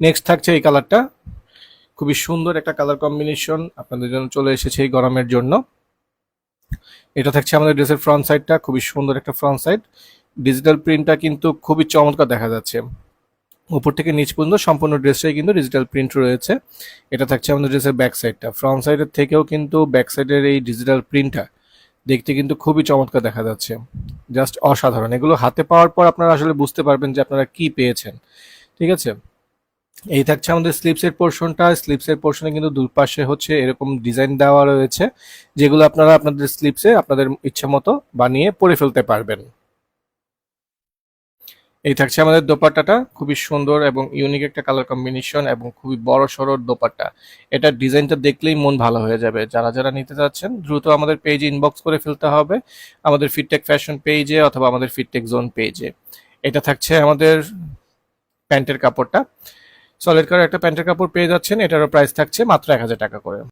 Next থাকছে এই কালারটা খুবই সুন্দর একটা কালার কম্বিনেশন আপনাদের জন্য চলে এসেছে এই গরমের জন্য। এটা থাকছে আমাদের ড্রেসের ফ্রন্ট সাইডটা খুবই সুন্দর একটা ফ্রন্ট সাইড ডিজিটাল প্রিন্টটা কিন্তু খুবই চমৎকার দেখা যাচ্ছে। উপর থেকে নিচ পর্যন্ত সম্পূর্ণ ড্রেসটাই কিন্তু ডিজিটাল প্রিন্ট রয়েছে। এটা থাকছে আমাদের ড্রেসের ব্যাক সাইডটা ফ্রন্ট সাইডের থেকেও কিন্তু ব্যাক সাইডের এই ডিজিটাল প্রিন্টটা দেখতে কিন্তু খুবই চমৎকার দেখা যাচ্ছে। জাস্ট অসাধারণ। এগুলো হাতে পাওয়ার পর আপনারা আসলে বুঝতে পারবেন যে আপনারা কি পেয়েছেন। ঠিক আছে? এই থাকছে আমাদের স্লিপসের পোর্শনটা। স্লিপসের পোর্শনে কিন্তু দুপাশে হচ্ছে এরকম ডিজাইন দেওয়া রয়েছে, যেগুলো আপনারা আপনাদের স্লিপসে আপনাদের ইচ্ছা মতো বানিয়ে পরে ফেলতে পারবেন। এই থাকছে আমাদের দোপাট্টাটা, খুবই সুন্দর এবং ইউনিক একটা কালার কম্বিনেশন এবং খুবই বড় সড়ো দোপাট্টা। এটার ডিজাইনটা দেখলেই মন ভালো হয়ে যাবে। যারা যারা নিতে যাচ্ছেন দ্রুত আমাদের পেজে ইনবক্স করে ফেলতে হবে। আমাদের ফিটটেক ফ্যাশন পেজে অথবা আমাদের ফিটটেক জোন পেজে এটা থাকছে আমাদের প্যান্টের কাপড়টা। সলিড কালার একটা প্যান্টের কাপড় পেয়ে যাচ্ছেন, এটারও প্রাইস থাকছে মাত্র এক হাজার টাকা করে।